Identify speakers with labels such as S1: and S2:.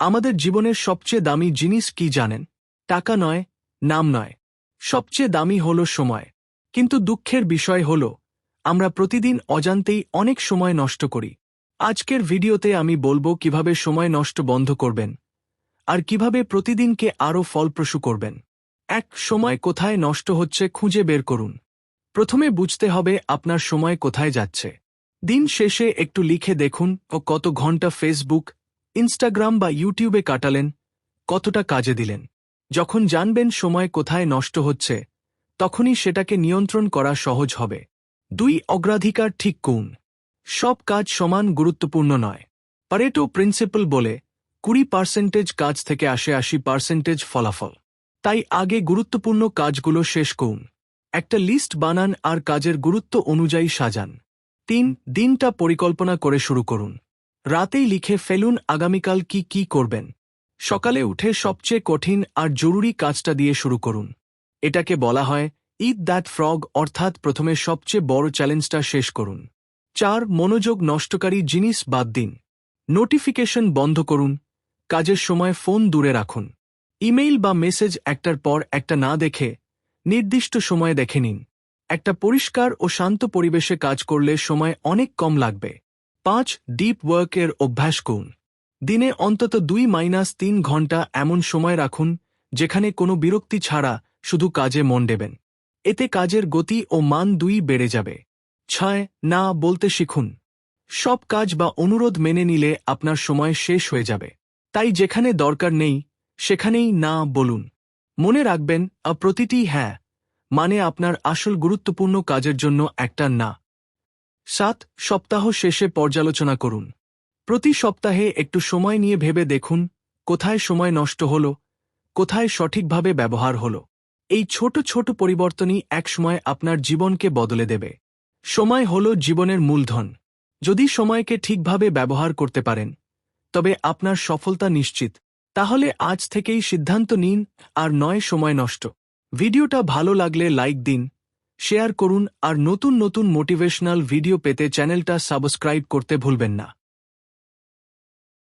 S1: আমাদের জীবনের সবচেয়ে দামি জিনিস কি জানেন? টাকা নয়, নাম নয়। সবচেয়ে দামি হল সময়। কিন্তু দুঃখের বিষয় হল, আমরা প্রতিদিন অজান্তেই অনেক সময় নষ্ট করি। আজকের ভিডিওতে আমি বলব কীভাবে সময় নষ্ট বন্ধ করবেন, আর কীভাবে প্রতিদিনকে আরও ফলপ্রসূ করবেন। এক, সময় কোথায় নষ্ট হচ্ছে খুঁজে বের করুন। প্রথমে বুঝতে হবে আপনার সময় কোথায় যাচ্ছে। দিন শেষে একটু লিখে দেখুন ও কত ঘণ্টা ফেসবুক ইনস্টাগ্রাম বা ইউটিউবে কাটালেন, কতটা কাজে দিলেন। যখন জানবেন সময় কোথায় নষ্ট হচ্ছে, তখনই সেটাকে নিয়ন্ত্রণ করা সহজ হবে। দুই অগ্রাধিকার ঠিক কোন সব কাজ সমান গুরুত্বপূর্ণ নয়। পারেটো প্রিন্সিপাল বলে, কুড়ি পার্সেন্টেজ কাজ থেকে আসে আশি পার্সেন্টেজ ফলাফল। তাই আগে গুরুত্বপূর্ণ কাজগুলো শেষ করুন। একটা লিস্ট বানান আর কাজের গুরুত্ব অনুযায়ী সাজান। তিন, দিনটা পরিকল্পনা করে শুরু করুন। রাতেই লিখে ফেলুন আগামীকাল কি কি করবেন। সকালে উঠে সবচেয়ে কঠিন আর জরুরি কাজটা দিয়ে শুরু করুন। এটাকে বলা হয় ইট দ্যাট ফ্রগ অর্থাৎ প্রথমে সবচেয়ে বড় চ্যালেঞ্জটা শেষ করুন। চার, মনোযোগ নষ্টকারী জিনিস বাদ দিন। নোটিফিকেশন বন্ধ করুন। কাজের সময় ফোন দূরে রাখুন। ইমেইল বা মেসেজ একটার পর একটা না দেখে নির্দিষ্ট সময়ে দেখে নিন। একটা পরিষ্কার ও শান্ত পরিবেশে কাজ করলে সময় অনেক কম লাগবে। পাঁচ ডিপ ওয়ার্কের অভ্যাস করুন। দিনে অন্তত দুই মাইনাস তিন ঘণ্টা এমন সময় রাখুন, যেখানে কোনো বিরক্তি ছাড়া শুধু কাজে মন দেবেন। এতে কাজের গতি ও মান দুই বেড়ে যাবে। ছয়, না বলতে শিখুন। সব কাজ বা অনুরোধ মেনে নিলে আপনার সময় শেষ হয়ে যাবে। তাই যেখানে দরকার নেই, সেখানেই না বলুন। মনে রাখবেন প্রতিটি হ্যাঁ মানে আপনার আসল গুরুত্বপূর্ণ কাজের জন্য একটা না। সাত সপ্তাহ শেষে পর্যালোচনা করুন। প্রতি সপ্তাহে একটু সময় নিয়ে ভেবে দেখুন, কোথায় সময় নষ্ট হল, কোথায় সঠিকভাবে ব্যবহার হল। এই ছোট ছোট পরিবর্তনই একসময় আপনার জীবনকে বদলে দেবে। সময় হল জীবনের মূলধন। যদি সময়কে ঠিকভাবে ব্যবহার করতে পারেন, তবে আপনার সফলতা নিশ্চিত। তাহলে আজ থেকেই সিদ্ধান্ত নিন আর নয় সময় নষ্ট। ভিডিওটা ভালো লাগলে লাইক দিন শেয়ার করুন আর নতুন নতুন মোটিভেশনাল ভিডিও পেতে চ্যানেলটা সাবস্ক্রাইব করতে ভুলবেন না।